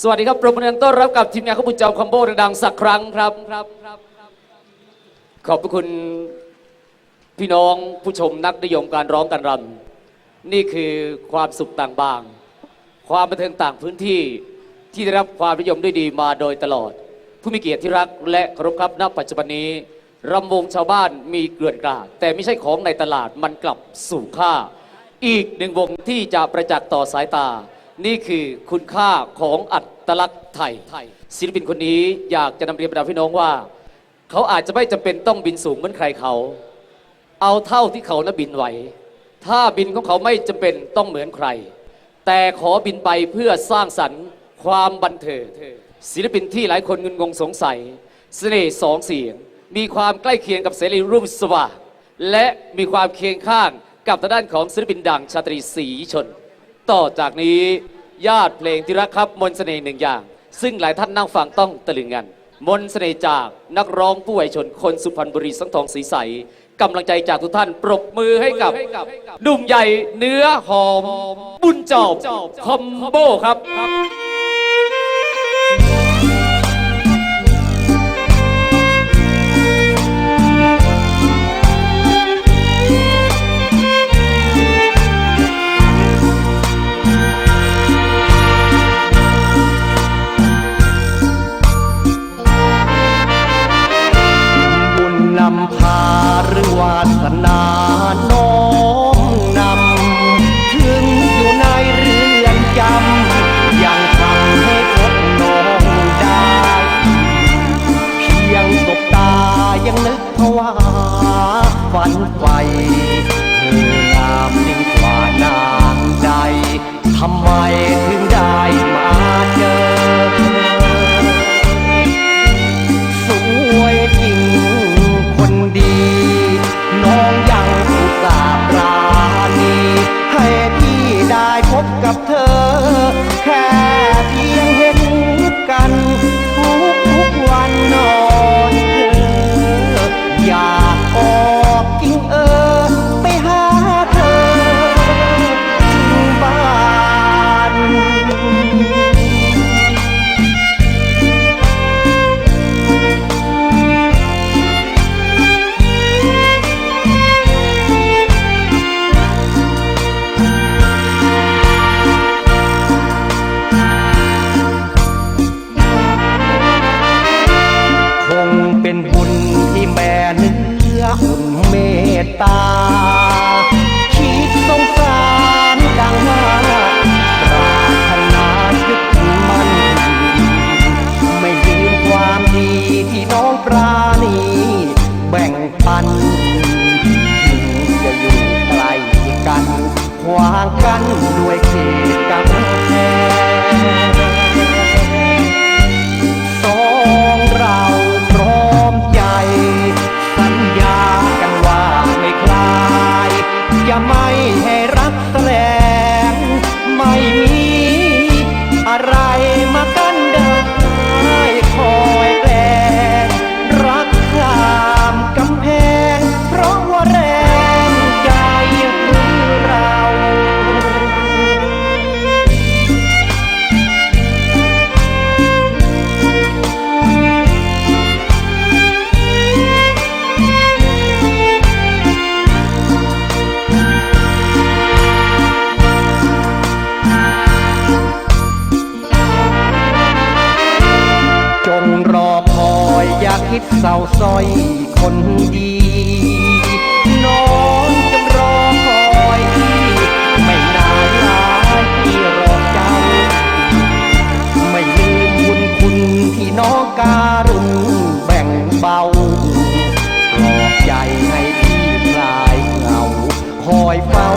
สวัสดีครับปรบมือต้อนรับกับทีมงานข้าวบุญจอมคอมโบดังๆสักครั้งครับครับครับขอบพระคุณพี่น้องผู้ชมนักนิยมการร้องการรำนี่คือความสุขต่างบาง ความบันเทิงต่างพื้นที่ที่ได้รับความนิยมด้วยดีมาโดยตลอด ผู้มีเกียรติที่รักและเคารพครับณปัจจุบันนี้รำวงชาวบ้านมีเกลื่อนกลาด แต่ไม่ใช่ของในตลาดมันกลับสู่ค่า อีกหนึ่งวงที่จะประจักษ์ต่อสายตา นี่คือคุณค่าของอัตลักษณ์ไทย ศิลปินคนนี้อยากจะนำเรียนบรรดาพี่น้องว่า เขาอาจจะไม่จำเป็นต้องบินสูงเหมือนใครเขา เอาเท่าที่เขานะบินไหว ถ้าบินของเขาไม่จำเป็นต้องเหมือนใคร แต่ขอบินไปเพื่อสร้างสรรค์ความบันเทิงศิลปินที่หลายคนงุนงงสงสัย เสน่ห์สองเสียง มีความใกล้เคียงกับเสรีรุ่งสว่างและมีความเคียงข้างกับทางด้านของศิลปินดังชาตรีศรีชน ต่อจากนี้ญาติเพลงที่รักครับมนต์เสน่ห์หนึ่งอย่าง ซึ่งหลายท่านนั่งฟังต้องตะลึงกัน มนต์เสน่ห์จากนักร้องผู้วัยชนคนสุพรรณบุรีสังทองสีใสกำลังใจจากทุกท่านปรบมือให้กับหนุ่มใหญ่เนื้อหอม บุญจอบคอมโบครับบุ ตา คิดสงสารดังว่าปรารถนายึดมันไม่ลืมความดีที่น้องปราณีแบ่งปันถึงจะอยู่ไกลกันขวางกันด้วยเขต คิดเศร้าซอยคนดี น้องจำรอคอยพี่ ไม่นานหลายพี่รอเจ้า ไม่ลืมบุญคุณที่น้องการุณแบ่งเบาปลอบใจให้พี่คลายเหงา คอยเฝ้า